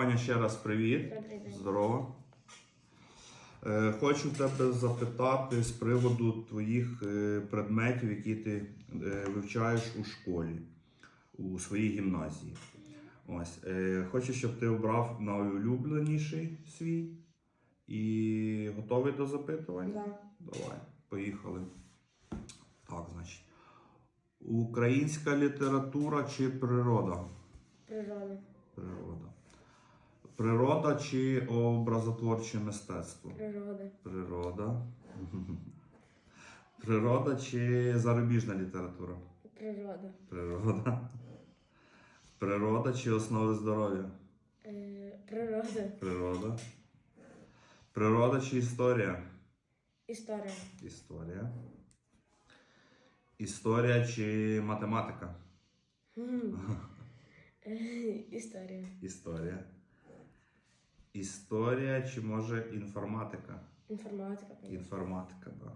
Ваня, ще раз привіт. Здорово. Е, Хочу тебе запитати з приводу твоїх е, предметів, які ти е, вивчаєш у школі, у своїй гімназії. Ось. Хочу, щоб ти обрав найулюбленіший свій і готовий до запитувань? Да. Давай, поїхали. Так, значить. Українська література чи природа? Природа. Природа. Природа чи образотворче мистецтво? Природа. Природа. Природа чи зарубіжна література? Природа. Природа. Природа чи основи здоров'я? Е, природа. Природа. Природа чи історія? Історія. Історія. Історія чи математика? Е, Історія. Історія. Історія чи може інформатика? Інформатика. Інформатика, так. Да.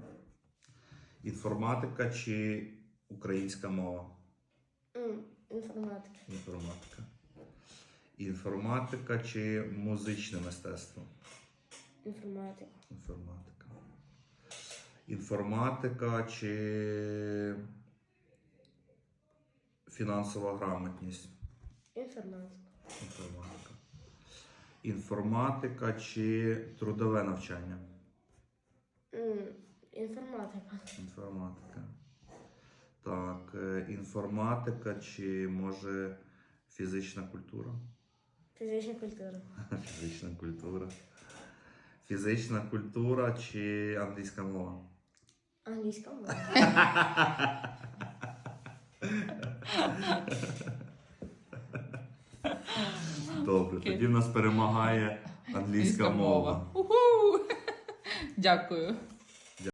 Інформатика чи українська мова? М, Інформатика. Інформатика. Інформатика чи музичне мистецтво? Інформатика. Інформатика. Інформатика чи фінансова грамотність? Інформатика. Інформатика. Інформатика чи трудове навчання? М, Інформатика. Інформатика. Так, е, інформатика чи може фізична культура? Фізична культура. Фізична культура. Фізична культура чи англійська мова? Англійська мова. Добре, тоді в нас перемагає англійська мова. Уху! Дякую.